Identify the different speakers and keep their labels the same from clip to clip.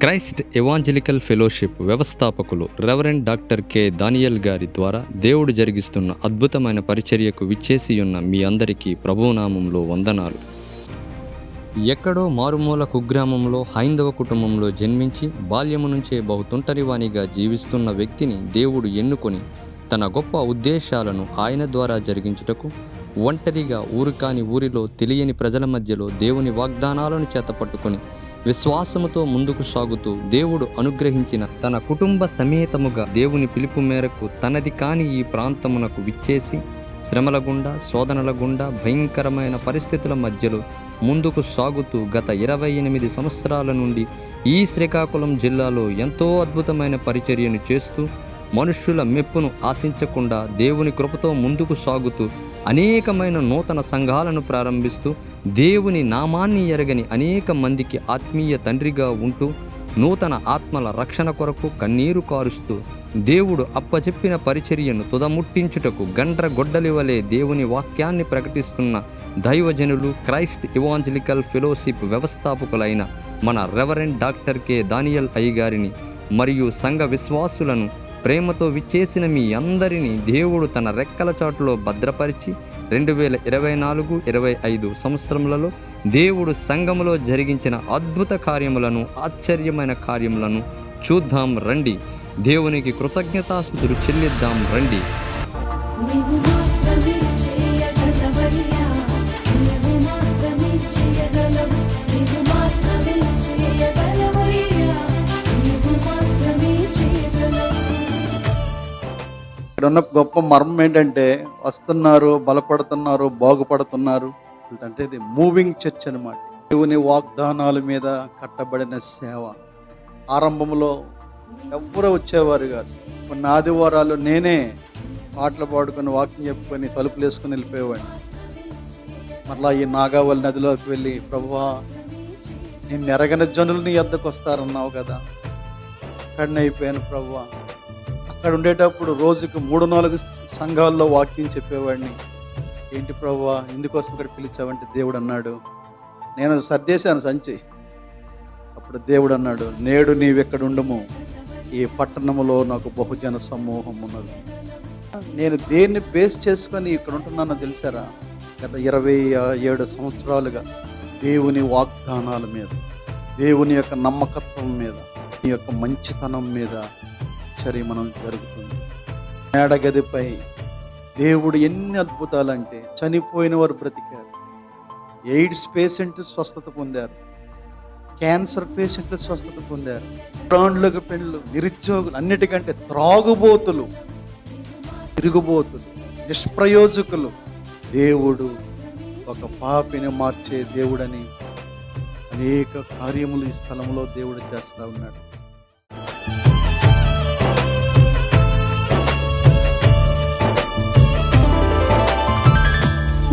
Speaker 1: Christ evangelical fellowship వ్యవస్థాపకులు reverend doctor K. Daniel గారి ద్వారా దేవుడు జరిగిస్తున్న అద్భుతమైన పరిచర్యకు విచ్చేసి ఉన్న మీ అందరికీ ప్రభునామంలో వందనాలు. ఎక్కడో మారుమూల కుగ్రామంలో హైందవ కుటుంబంలో జన్మించి బాల్యము నుంచే బహుతుంటరివాణిగా జీవిస్తున్న వ్యక్తిని దేవుడు ఎన్నుకొని తన గొప్ప ఉద్దేశాలను ఆయన ద్వారా జరిగించుటకు ఒంటరిగా ఊరు కాని ఊరిలో తెలియని ప్రజల మధ్యలో దేవుని వాగ్దానాలను చేతపట్టుకొని విశ్వాసముతో ముందుకు సాగుతూ దేవుడు అనుగ్రహించిన తన కుటుంబ సమేతముగా దేవుని పిలుపు మేరకు తనది కాని ఈ ప్రాంతమునకు విచ్చేసి శ్రమల గుండా శోధనల గుండా భయంకరమైన పరిస్థితుల మధ్యలో ముందుకు సాగుతూ గత ఇరవై ఎనిమిది సంవత్సరాల నుండి ఈ శ్రీకాకుళం జిల్లాలో ఎంతో అద్భుతమైన పరిచర్యను చేస్తూ మనుష్యుల మెప్పును ఆశించకుండా దేవుని కృపతో ముందుకు సాగుతూ అనేకమైన నూతన సంఘాలను ప్రారంభిస్తూ దేవుని నామాన్ని ఎరగని అనేక మందికి ఆత్మీయ తండ్రిగా ఉంటూ నూతన ఆత్మల రక్షణ కొరకు కన్నీరు కారుస్తూ దేవుడు అప్పచెప్పిన పరిచర్యను తుదముట్టించుటకు గండ్ర గొడ్డలి వలె దేవుని వాక్యాన్ని ప్రకటిస్తున్న దైవజనులు క్రైస్ట్ ఇవాంజలికల్ ఫెలోషిప్ వ్యవస్థాపకులైన మన రెవరెండ్ డాక్టర్ కె. దానియల్ అయ్య గారిని మరియు సంఘ విశ్వాసులను ప్రేమతో విచ్చేసిన మీ అందరినీ దేవుడు తన రెక్కల చాటులో భద్రపరిచి రెండు వేల ఇరవై నాలుగు ఇరవై ఐదు సంవత్సరములలో దేవుడు సంఘములో జరిగించిన అద్భుత కార్యములను ఆశ్చర్యమైన కార్యములను చూద్దాం రండి. దేవునికి కృతజ్ఞతాస్థుతులు చెల్లిద్దాం రండి.
Speaker 2: ఇక్కడున్న గొప్ప మర్మం ఏంటంటే వస్తున్నారు బలపడుతున్నారు బాగుపడుతున్నారు. అంటే ఇది మూవింగ్ చర్చ్ అనమాట దేవుని వాగ్దానాల మీద కట్టబడిన సేవ. ఆరంభంలో ఎవరు వచ్చేవారు కాదు. కొన్ని ఆదివారాలు నేనే పాటలు పాడుకొని వాకింగ్ చెప్పుకొని తలుపులు వేసుకొని వెళ్ళిపోయేవాడిని. మరలా ఈ నాగావళి నదిలోకి వెళ్ళి ప్రభువా నేను ఎరగని జనులు నీ ఎద్దకు వస్తారన్నావు కదా. అక్కడనే అయిపోయాను ప్రభువా. అక్కడ ఉండేటప్పుడు రోజుకి మూడు నాలుగు సంఘాల్లో వాక్యం చెప్పేవాడిని. ఏంటి ప్రభువా ఇందుకోసం ఇక్కడ పిలిచావంటే దేవుడు అన్నాడు. నేను సర్దేశాను సంచి. అప్పుడు దేవుడు అన్నాడు నేడు నీవెక్కడ ఉండము. ఈ పట్టణములో నాకు బహుజన సమూహం ఉన్నది. నేను దేన్ని బేస్ చేసుకొని ఇక్కడ ఉంటున్నానో తెలిసారా? గత ఇరవై ఏడు సంవత్సరాలుగా దేవుని వాగ్దానాల మీద దేవుని యొక్క నమ్మకత్వం మీద ఈ యొక్క మంచితనం మీద చర్యమనం జరుగుతుంది. మేడగదిపై దేవుడు ఎన్ని అద్భుతాలు అంటే చనిపోయిన వారు బ్రతికారు. ఎయిడ్స్ పేషెంట్ స్వస్థత పొందారు. క్యాన్సర్ పేషెంట్లు స్వస్థత పొందారు. ప్రాణులకు పెళ్ళు నిరుద్యోగులు అన్నిటికంటే త్రాగుబోతులు తిరుగుబోతులు నిష్ప్రయోజకులు. దేవుడు ఒక పాపిని మార్చే దేవుడని అనేక కార్యములు ఈ స్థలంలో దేవుడు చేస్తూ ఉన్నాడు.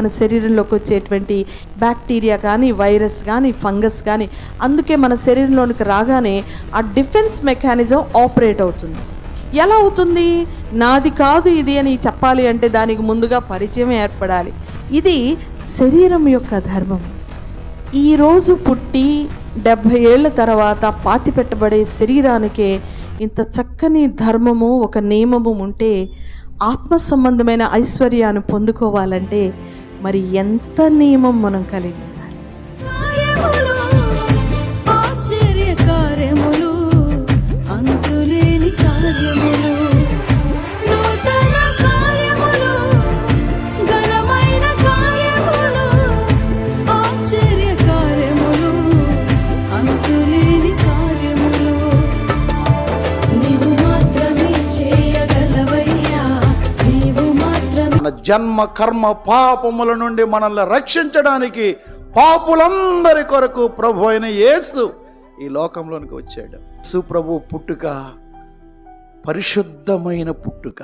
Speaker 3: మన శరీరంలోకి వచ్చేటువంటి బ్యాక్టీరియా కానీ వైరస్ కానీ ఫంగస్ కానీ అందుకే మన శరీరంలోనికి రాగానే ఆ డిఫెన్స్ మెకానిజం ఆపరేట్ అవుతుంది. ఎలా అవుతుంది? నాది కాదు ఇది అని చెప్పాలి అంటే దానికి ముందుగా పరిచయం ఏర్పడాలి. ఇది శరీరం యొక్క ధర్మం. ఈరోజు పుట్టి డెబ్భై ఏళ్ళ తర్వాత పాతి పెట్టబడే శరీరానికే ఇంత చక్కని ధర్మము ఒక నియమము ఉంటే ఆత్మ సంబంధమైన ఐశ్వర్యాన్ని పొందుకోవాలంటే మరి ఎంత నియమం మనం కలిగి ఉండాలి?
Speaker 2: జన్మ కర్మ పాపముల నుండి మనల్ని రక్షించడానికి పాపులందరి కొరకు ప్రభు అయిన యేసు
Speaker 4: ఈ లోకంలోనికి వచ్చాడు. సుప్రభు పుట్టుక పరిశుద్ధమైన పుట్టుక.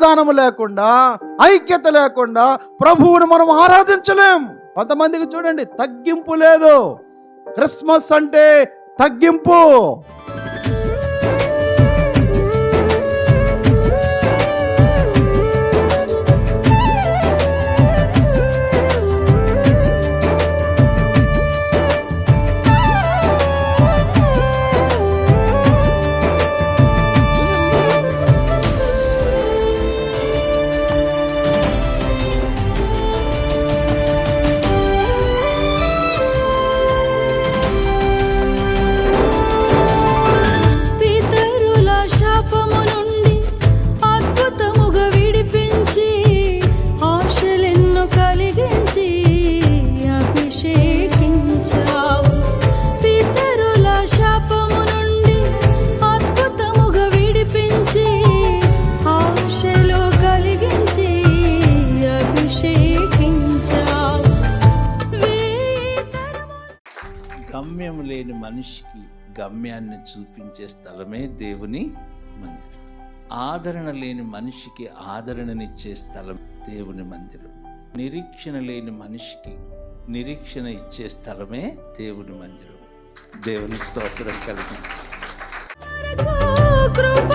Speaker 4: సమాధానము లేకుండా ఐక్యత లేకుండా ప్రభువును మనం ఆరాధించలేం. కొంతమందికి చూడండి తగ్గింపు లేదు. క్రిస్మస్ అంటే తగ్గింపు.
Speaker 5: గమ్యాన్ని చూపించే స్థలమే దేవుని మందిరం. ఆదరణ లేని మనిషికి ఆదరణనిచ్చే స్థలం దేవుని మందిరం. నిరీక్షణ లేని మనిషికి నిరీక్షణ ఇచ్చే స్థలమే దేవుని మందిరం. దేవునికి స్తోత్రం కలిగింది
Speaker 6: కృప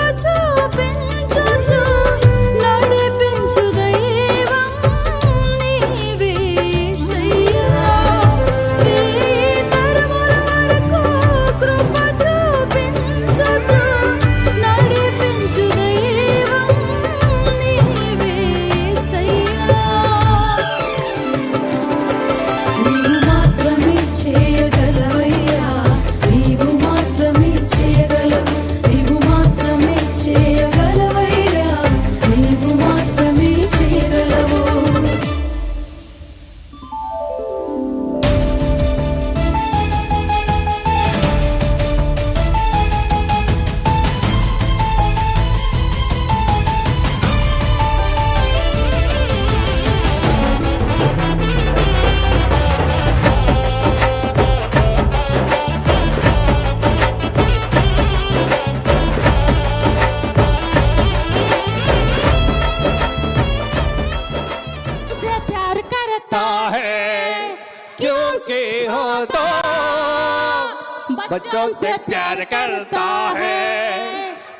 Speaker 7: बच्चों से प्यार करता है।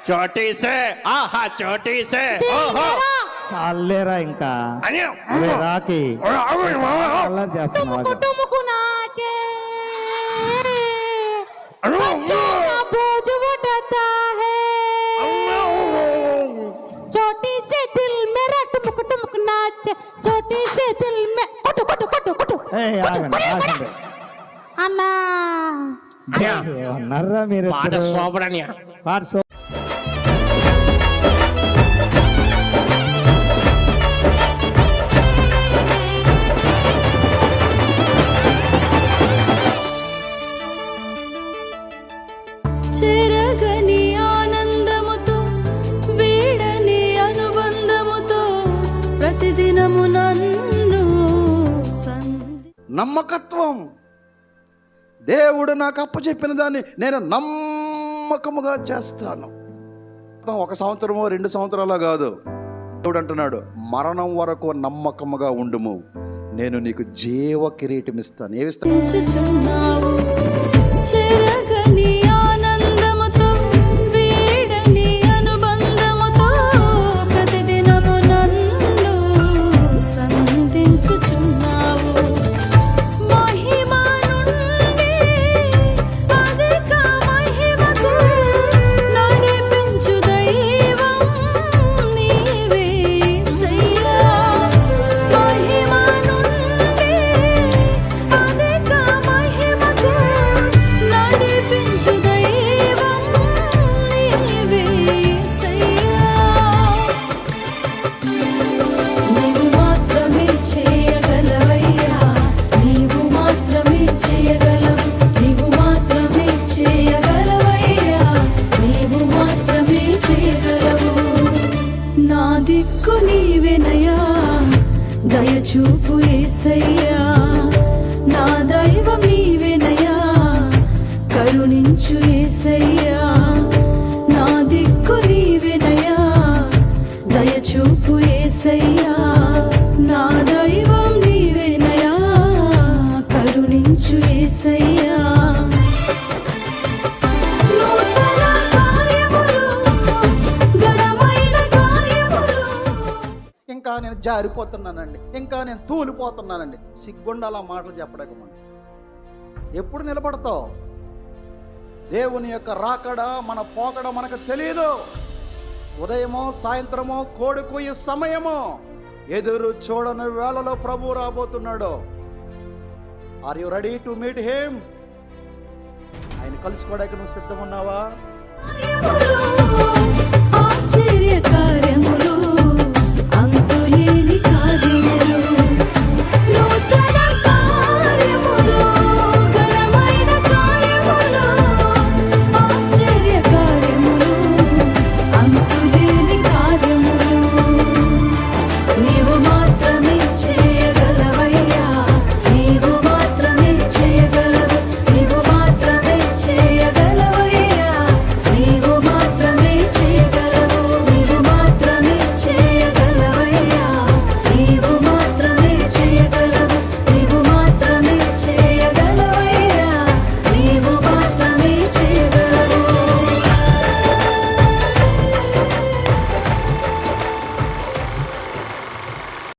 Speaker 8: चोटी से आहा चोटी से। ओहो।
Speaker 9: చాలేరా ఇంకా అరే రాకి అల్లరి చేస్తున్నావు
Speaker 7: కొట్టుముకునాచే छोटी से दिल मेरा टुमुक टुमुक नाच। छोटी से दिल
Speaker 9: में कटु
Speaker 7: कटु कटु कटु।
Speaker 9: ఏమన్నారా మీరు
Speaker 8: పాట సూపర్ అనియా
Speaker 9: పాట సో
Speaker 4: చెరగని ఆనందముతో వీడని అనుబంధముతో ప్రతిదినము నన్ను సంధి
Speaker 2: నమ్మకత్వం. దేవుడు నాకు అప్పచెప్పిన దాన్ని నేను నమ్మకముగా చేస్తాను. ఒక సంవత్సరమో రెండు సంవత్సరాల కాదు. దేవుడు అంటున్నాడు మరణం వరకు నమ్మకముగా ఉండుము. నేను నీకు జీవ కిరీటం ఇస్తాను. ఏమిస్తాను
Speaker 4: దయచూపు ఏసయ్యా
Speaker 2: ఇంకా నేను జారిపోతున్నానండి ఇంకా నేను తూలిపోతున్నానండి. అలా మాటలు చెప్పడానికి ఎప్పుడు నిలబడతావు? దేవుని యొక్క రాకడ మన పోకడ మనకు తెలియదు ఉదయమో సాయంత్రమో కోడి సమయమో ఎదురు చూడని వేళలో ప్రభు రాబోతున్నాడు. Are you ready to meet him ఆయన కలుసుకోవడానికి నువ్వు సిద్ధమున్నావా?
Speaker 4: ఉన్నావా